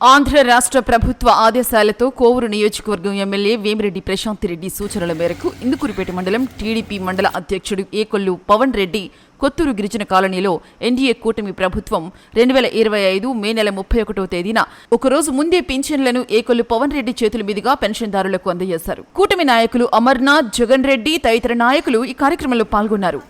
ఆంధ్ర రాష్ట్ర ప్రభుత్వ ఆదేశాలతో కోవూరు నియోజకవర్గం ఎమ్మెల్యే వేమిరెడ్డి ప్రశాంత్ రెడ్డి సూచనల మేరకు ఇందుకూరుపేట మండలం టీడీపీ మండల అధ్యక్షుడు ఏకొల్లు పవన్ రెడ్డి కొత్తూరు గిరిజన కాలనీలో ఎన్డీఏ కూటమి ప్రభుత్వం రెండు వేల ఇరవై ఐదు మే నెల ముప్పై ఒకటో తేదీన ఒకరోజు ముందే పింఛన్లను ఏకొల్లు పవన్ రెడ్డి చేతుల మీదుగా పెన్షన్దారులకు అందజేశారు. కూటమి నాయకులు అమర్నాథ్ జగన్ రెడ్డి తదితర నాయకులు ఈ కార్యక్రమంలో పాల్గొన్నారు.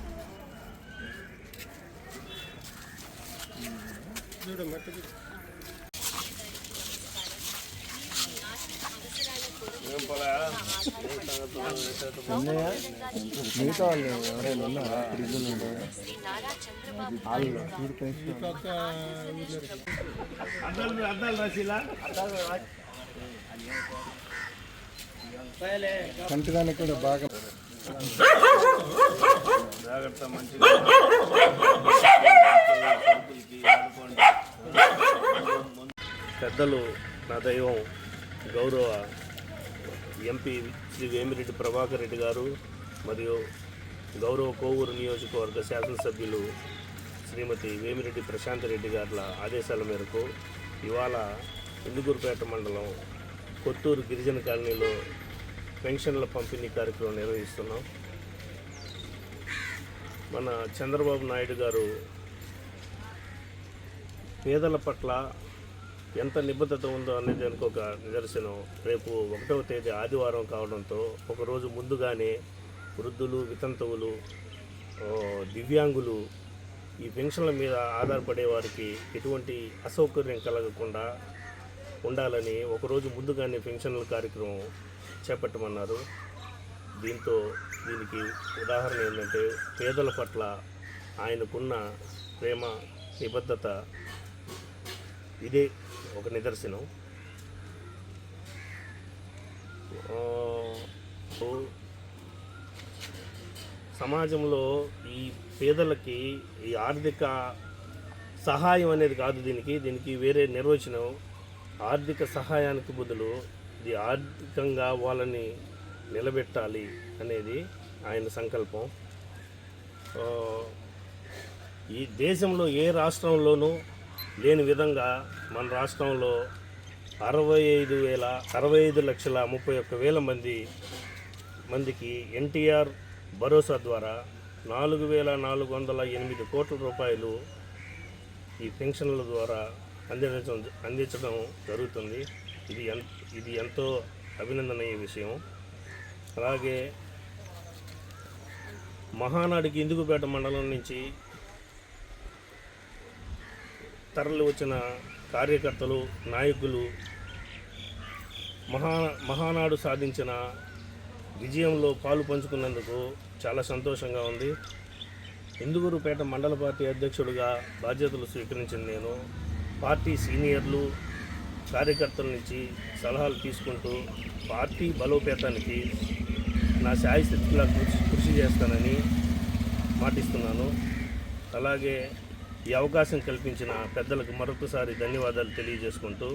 మిగతా వాళ్ళు ఎవరైనా ఉన్నారా వాళ్ళు అద్దాలు అద్దాలు రాసిలా కంటిదానికి కూడా బాగా జాగ్రత్త మంచిగా పెద్దలు నా దైవం గౌరవ ఎంపీ శ్రీ వేమిరెడ్డి ప్రభాకర్ రెడ్డి గారు మరియు గౌరవ కోవూరు నియోజకవర్గ శాసనసభ్యులు శ్రీమతి వేమిరెడ్డి ప్రశాంత్ రెడ్డి గారుల ఆదేశాల మేరకు ఇవాళ ఇందుకూరుపేట మండలం కొత్తూరు గిరిజన కాలనీలో పెన్షన్ల పంపిణీ కార్యక్రమం నిర్వహిస్తున్నాం. మన చంద్రబాబు నాయుడు గారు పేదల పట్ల ఎంత నిబద్ధత ఉందో అనేది దానికి ఒక నిదర్శనం. రేపు ఒకటవ తేదీ ఆదివారం కావడంతో ఒకరోజు ముందుగానే వృద్ధులు వితంతువులు దివ్యాంగులు ఈ పెన్షన్ల మీద ఆధారపడే వారికి ఎటువంటి అసౌకర్యం కలగకుండా ఉండాలని ఒకరోజు ముందుగానే పెన్షన్ల కార్యక్రమం చేపట్టమన్నారు. దీంతో దీనికి ఉదాహరణ ఏంటంటే పేదల పట్ల ఆయనకున్న ప్రేమ నిబద్ధత ఇదే ఒక నిదర్శనం. సమాజంలో ఈ పేదలకి ఈ ఆర్థిక సహాయం అనేది కాదు దీనికి. దీనికి వేరే నిర్వచనం ఆర్థిక సహాయానికి బదులు ఇది ఆర్థికంగా వాళ్ళని నిలబెట్టాలి అనేది ఆయన సంకల్పం. ఈ దేశంలో ఏ రాష్ట్రంలోనూ లేని విధంగా మన రాష్ట్రంలో అరవై ఐదు వేల అరవై ఐదు లక్షల ముప్పై ఒక్క వేల మంది మందికి ఎన్టీఆర్ భరోసా ద్వారా నాలుగు వేల నాలుగు వందల ఎనిమిది కోట్ల రూపాయలు ఈ పెన్షన్ల ద్వారా అందించడం అందించడం జరుగుతుంది. ఇది ఎన్ ఇది ఎంతో అభినందనీయ విషయం. అలాగే మహానాడికి ఇందుకుపేట మండలం నుంచి తరలి వచ్చిన కార్యకర్తలు నాయకులు మహా మహానాడు సాధించిన విజయంలో పాలు పంచుకున్నందుకు చాలా సంతోషంగా ఉంది. ఇందుగురుపేట మండల పార్టీ అధ్యక్షుడిగా బాధ్యతలు స్వీకరించిన నేను పార్టీ సీనియర్లు కార్యకర్తల నుంచి సలహాలు తీసుకుంటూ పార్టీ బలోపేతానికి నా శాయశక్తిలా కృషి కృషి చేస్తానని మాటిస్తున్నాను. అలాగే ఈ అవకాశం కల్పించిన పెద్దలకు మరొకసారి ధన్యవాదాలు తెలియజేసుకుంటూ